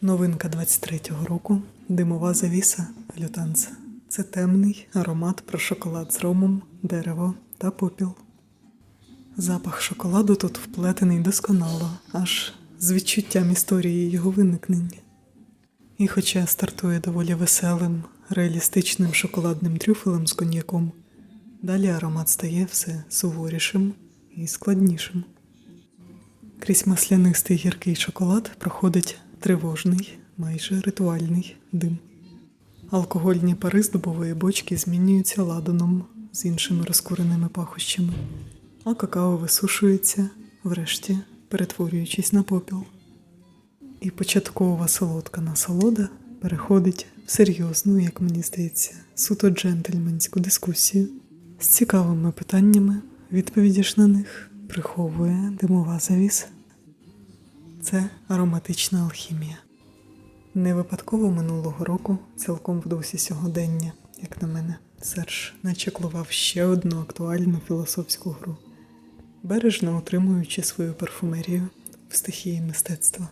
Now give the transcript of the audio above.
Новинка 23-го року димова завіса глютанца. Це темний аромат про шоколад з ромом, дерево та попіл. Запах шоколаду тут вплетений досконало, аж з відчуттям історії його виникнення. І хоча стартує доволі веселим, реалістичним шоколадним трюфелем з коньяком, далі аромат стає все суворішим і складнішим. Крізь маслянистий гіркий шоколад проходить тривожний, майже ритуальний дим. Алкогольні пари з дубової бочки змінюються ладаном з іншими розкуреними пахощами, а какао висушується, врешті перетворюючись на попіл. І початкова солодка насолода переходить в серйозну, як мені здається, суто джентльменську дискусію з цікавими питаннями, відповіді ж на них приховує димова завіса. Це ароматична алхімія. Не випадково минулого року, цілком в дусі сьогодення, як на мене, Серж начеклував ще одну актуальну філософську гру, бережно утримуючи свою парфумерію в стихії мистецтва.